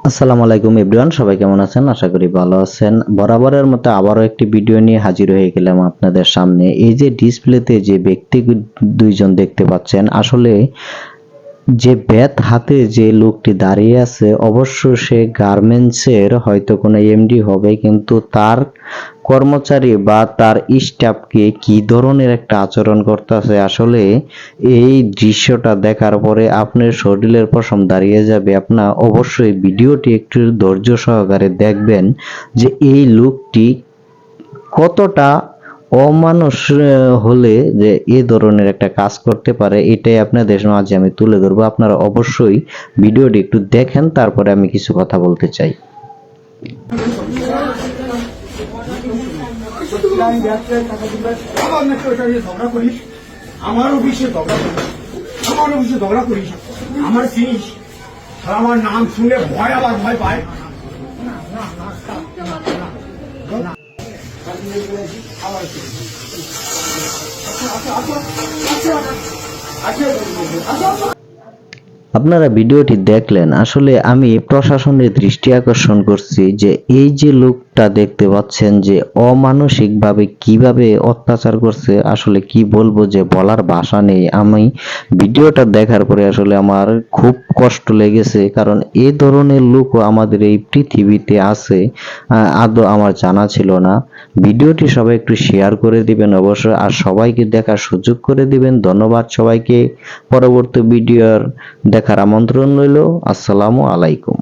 আসসালামু আলাইকুম এভরিওয়ান সবাই কেমন আছেন? আশা করি ভালো আছেন। বরাবরের মতো আবারও একটি ভিডিও নিয়ে হাজির হয়ে গেলাম আপনাদের সামনে। এই যে ডিসপ্লেতে যে ব্যক্তি দুইজন দেখতে পাচ্ছেন, আসলে যে ব্যাত হাতে যে লোকটি দাঁড়িয়ে আছে, অবশ্য সে গার্মেন্টসের হয়তো কোনো এমডি হবে, কিন্তু তার কর্মচারী বা তার স্টাফকে কি ধরনের একটা আচরণ করতেছে? আসলে এই দৃশ্যটা দেখার পরে আপনার শরীরের পশম দাঁড়িয়ে যাবে। আপনার অবশ্যই ভিডিওটি একটু ধৈর্য সহকারে দেখবেন যে এই লোকটি কতটা অমানুষ হলে যে এ ধরনের একটা কাজ করতে পারে, এটাই আপনাদের মাঝে আমি তুলে ধরবো আপনারা অবশ্যই ভিডিওটি একটু দেখেন, তারপরে আমি কিছু কথা বলতে চাই আমার অফিসে ঝগড়া আমার অফিসে ঝগড়া করিস, আমার চিনিস আমার নাম শুনে ভয় আবার ভয় পায়। আপনারা ভিডিওটি দেখলেন আসলে আমি প্রশাসনের দৃষ্টি আকর্ষণ করছি যে এই যে লোকটা দেখতে পাচ্ছেন যে অমানসিকভাবে কীভাবে অত্যাচার করছে, আসলে কি বলব যে বলার ভাষা নেই। আমি ভিডিওটা দেখার পরে আসলে আমার খুব কষ্ট লেগেছে, কারণ এ ধরনের লোকও আমাদের এই পৃথিবীতে আছে আদৌ আমার জানা ছিল না। ভিডিওটি সবাই একটু শেয়ার করে দিবেন অবশ্যই, আর সবাইকে দেখার সুযোগ করে দিবেন। ধন্যবাদ সবাইকে। পরবর্তী ভিডিওর দেখার আমন্ত্রণ রইল। আসসালামু আলাইকুম।